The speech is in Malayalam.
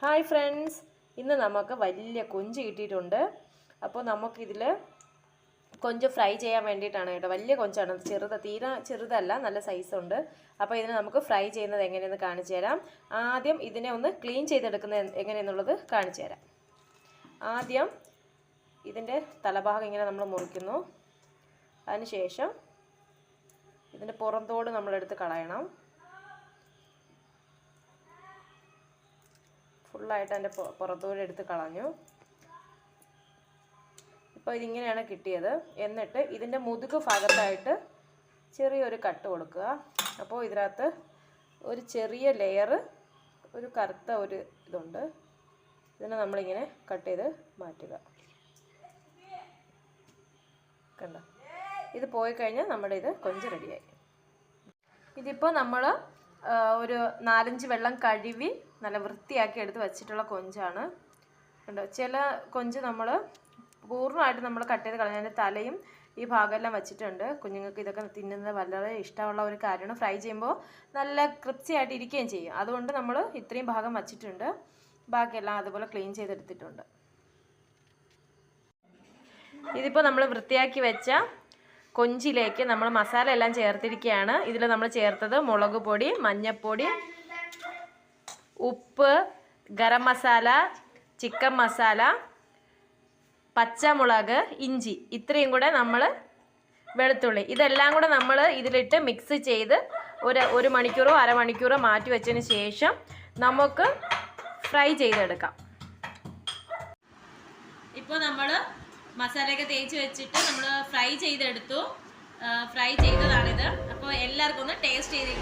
ഹായ് ഫ്രണ്ട്സ് ഇന്ന് നമുക്ക് വലിയ കൊഞ്ച് കിട്ടിയിട്ടുണ്ട്. അപ്പോൾ നമുക്കിതിൽ കൊഞ്ച് ഫ്രൈ ചെയ്യാൻ വേണ്ടിയിട്ടാണ് കേട്ടോ. വലിയ കൊഞ്ചാണ്. ചെറുത് തീരെ ചെറുതല്ല നല്ല സൈസുണ്ട് അപ്പോൾ ഇതിനെ നമുക്ക് ഫ്രൈ ചെയ്യുന്നത് എങ്ങനെയെന്ന് കാണിച്ചു തരാം. ആദ്യം ഇതിനെ ഒന്ന് ക്ലീൻ ചെയ്തെടുക്കുന്നത് എങ്ങനെയെന്നുള്ളത് കാണിച്ചു തരാം. ആദ്യം ഇതിന്റെ തലഭാഗം ഇങ്ങനെ നമ്മൾ മുറിക്കുന്നു. അതിനുശേഷം ഇതിന്റെ പുറന്തോട് നമ്മളെടുത്ത് കളയണം. ഫുള്ളായിട്ട് അതിന്റെ പുറത്തൂടെ എടുത്ത് കളഞ്ഞു. ഇപ്പോൾ ഇതിങ്ങനെയാണ് കിട്ടിയത്. എന്നിട്ട് ഇതിന്റെ മുതുക് ഭാഗത്തായിട്ട് ചെറിയൊരു കട്ട് കൊടുക്കുക. അപ്പോൾ ഇതിനകത്ത് ഒരു ചെറിയ ലെയർ ഒരു കറുത്ത ഒരു ഇതുണ്ട്. ഇതിനെ നമ്മളിങ്ങനെ കട്ട് ചെയ്ത് മാറ്റുക. കണ്ടോ? ഇത് പോയി കഴിഞ്ഞാൽ നമ്മുടെ ഇത് കൊഞ്ച് റെഡിയായി ഇതിപ്പോൾ നമ്മൾ നാലഞ്ച് വെള്ളം കഴുകി നല്ല വൃത്തിയാക്കി എടുത്ത് വെച്ചിട്ടുള്ള കൊഞ്ചാണ്. കണ്ടോ? ചില കൊഞ്ച് നമ്മൾ പൂർണമായിട്ട് നമ്മൾ കട്ട് ചെയ്ത് കളഞ്ഞതിന്റെ തലയും ഈ ഭാഗമെല്ലാം വെച്ചിട്ടുണ്ട്. കുഞ്ഞുങ്ങൾക്ക് ഇതൊക്കെ തിന്നുന്നത് വളരെ ഇഷ്ടമുള്ള ഒരു കാര്യമാണ്. ഫ്രൈ ചെയ്യുമ്പോൾ നല്ല ക്രിപ്സി ആയിട്ട് ഇരിക്കുകയും ചെയ്യും. അതുകൊണ്ട് നമ്മൾ ഇത്രയും ഭാഗം വച്ചിട്ടുണ്ട്. ബാക്കിയെല്ലാം അതുപോലെ ക്ലീൻ ചെയ്തെടുത്തിട്ടുണ്ട്. ഇതിപ്പോൾ നമ്മൾ വൃത്തിയാക്കി വെച്ച കൊഞ്ചിലേക്ക് നമ്മൾ മസാല എല്ലാം ചേർത്തിരിക്കുകയാണ് ഇതിൽ നമ്മൾ ചേർത്തത് മുളക് പൊടി മഞ്ഞൾപ്പൊടി ഉപ്പ് ഗരം മസാല ചിക്കൻ മസാല പച്ചമുളക് ഇഞ്ചി. ഇത്രയും കൂടെ നമ്മൾ വെളുത്തുള്ളി. ഇതെല്ലാം കൂടെ നമ്മൾ ഇതിലിട്ട് മിക്സ് ചെയ്ത് ഒരു ഒരു മണിക്കൂറോ അരമണിക്കൂറോ മാറ്റി വെച്ചതിന് ശേഷം നമുക്ക് ഫ്രൈ ചെയ്തെടുക്കാം. ഇപ്പോൾ നമ്മൾ മസാലയൊക്കെ തേച്ച് വെച്ചിട്ട് നമ്മൾ ഫ്രൈ ചെയ്തെടുത്തു. ഫ്രൈ ചെയ്തതാണിത്. അപ്പോൾ എല്ലാവർക്കും ഒന്ന് ടേസ്റ്റ് ചെയ്ത്